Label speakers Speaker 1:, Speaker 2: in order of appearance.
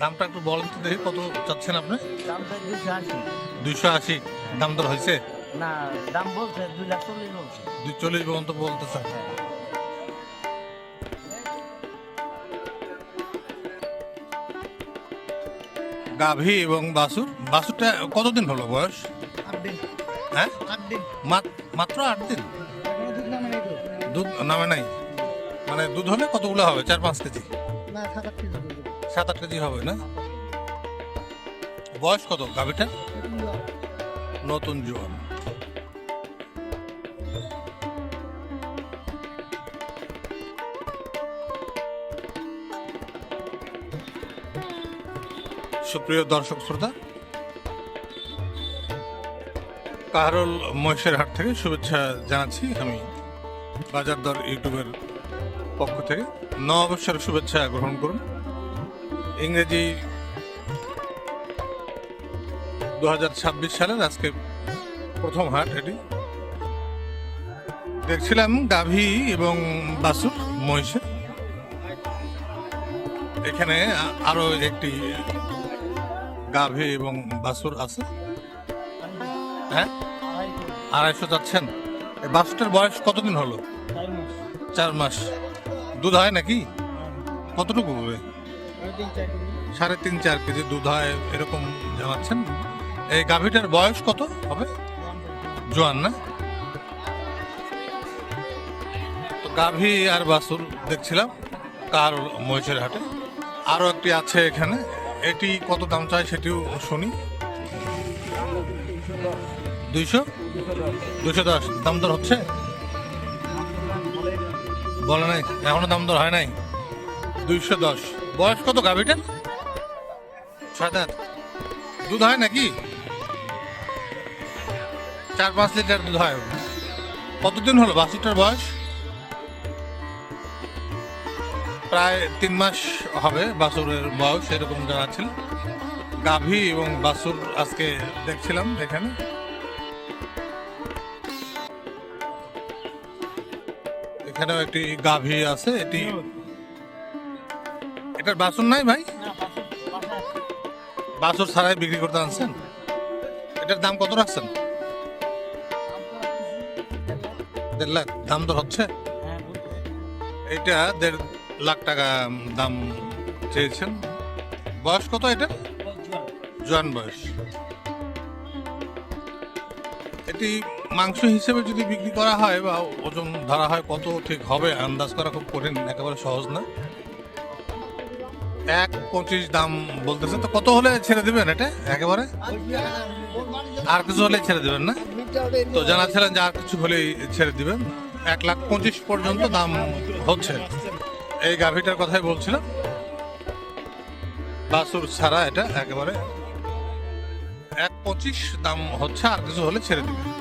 Speaker 1: দামটা একটু বলেন তো দেখি কত চাচ্ছেন আপনি?
Speaker 2: দামটা দুশো আশি।
Speaker 1: দুইশো আশি। দাম দর হয়েছে?
Speaker 2: না দাম বলছে দুই লাখ চল্লিশ বলছে।
Speaker 1: দুই চল্লিশ পর্যন্ত বলতেছে। গাভী এবং বাসুর। বাসুরটা কতদিন হলো বয়স? হ্যাঁ? মাত্র আট দিন?
Speaker 3: দুধ নামে নাই
Speaker 1: দুধ নামে নাই? মানে দুধ হলে কতগুলো হবে? চার পাঁচ কেজি?
Speaker 3: না সাত আট কেজি
Speaker 1: হবে, না? বয়স কত গাভীটা? নতুন জোয়ান। সুপ্রিয় দর্শক শ্রোতা, কাহারল মহেশের হাট থেকে শুভেচ্ছা জানাচ্ছি আমি বাজার দর ইউটিউবের পক্ষ থেকে। নববর্ষের শুভেচ্ছা গ্রহণ করুন। ইংরেজি দু ছাব্বিশ সালের আজকে প্রথম হাট এটি। দেখছিলাম গাভী এবং বাসুর মহিষে। এখানে আরও একটি গাভী এবং বাসুর আছে। হ্যাঁ? আড়াইশো যাচ্ছেন। এই বাসুরটার বয়স কতদিন হলো?
Speaker 2: চার মাস।
Speaker 1: দুধ হয় নাকি? কতটুকু হবে? সাড়ে তিন, চার কেজি দুধ হয়, এরকম জানাচ্ছেন। এই গাভীটার বয়স কত হবে? জোয়ান না? তো গাভী আর বাসুর দেখছিলাম, কার মহিষের হাটে। আরও একটি আছে এখানে, এটি কত দাম চায় সেটিও শুনি। দুইশো? দুইশো দশ। দাম দর হচ্ছে? বলে নাই, এখনও দাম দর হয় নাই? দুইশো দশ। বয়স কত গাভীটার ছয় দাঁত দুধ হয় নাকি? চার পাঁচ লিটার দুধ হয়। কতদিন হলো বাছুরটার বয়স? প্রায় তিন মাস হবে বাছুরের বয়স, এরকম জানাচ্ছিল গাভী এবং বাছুর আজকে দেখছিলাম এখানে। এখানেও একটি গাভী আছে, এটি এটার বাছুর নাই ভাই? বাছুর ছাড়াই বিক্রি করতে আনছেন? এটার দাম কত রাখছেন? দেড় লাখ। দাম তো হচ্ছে। এটা দেড় লাখ টাকা দাম চেয়েছেন। বয়স কত এটা। জোয়ান বয়স। এটি মাংস হিসেবে যদি বিক্রি করা হয় বা ওজন ধরা হয়, কত ঠিক হবে? আন্দাজ করা খুব কঠিন, একেবারে সহজ না। এক পঁচিশ দাম বলতেছে, তো কত হলে ছেড়ে দিবেন এটা একেবারে? আর কিছু হলে ছেড়ে দিবেন না? তো জানাচ্ছিলেন যে আর কিছু হলেই ছেড়ে দিবেন। এক লাখ পঁচিশ পর্যন্ত দাম হচ্ছে। এই গাভীটার কথাই বলছিলাম। বাসুর ছাড়া এটা একেবারে এক পঁচিশ দাম হচ্ছে, আর কিছু হলে ছেড়ে দিবেন।